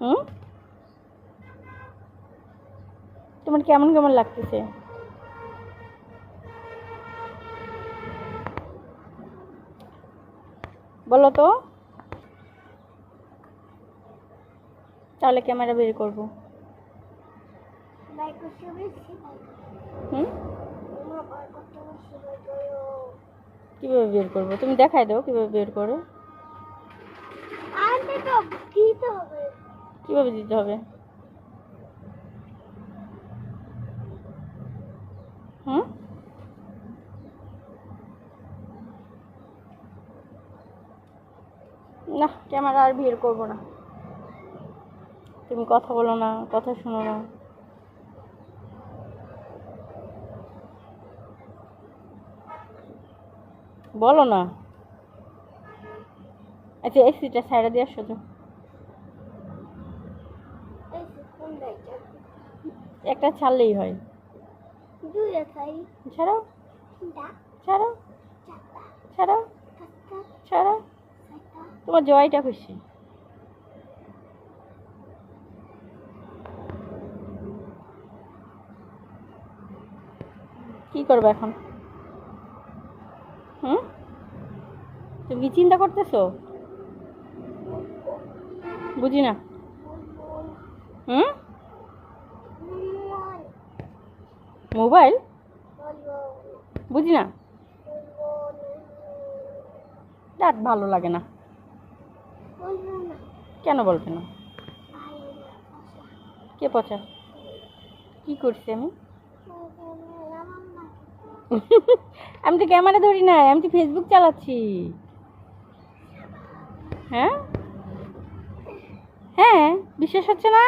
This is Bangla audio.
হুম? তোমার কেমন কেমন লাগতেছে? বলো তো। তাহলে ক্যামেরা বের করব। কীভাবে বের করব? তুমি দেখাই দাও কীভাবে বের করো। কীভাবে দিতে হবে? হুম? না, ক্যামেরা আর বের করব না। তুমি কথা বলো না, কথা শোনো না। বলো না। আচ্ছা এসিটা সাইডে দিয়ে তো। একটা ছাড়লেই হয়। তোমার জয়টা খুশি। কি করবে এখন? হুম? তুমি কি চিন্তা করতেছো? বুঝি না হুম? মোবাইল? বুঝি না রাত ভালো লাগে না। কেন বলবে না? কে পচা? কি করছি আমি? আমি তো ক্যামেরা ধরি না, আমি তো ফেসবুক চালাচ্ছি। হ্যাঁ? হ্যাঁ বিশ্বাস হচ্ছে না?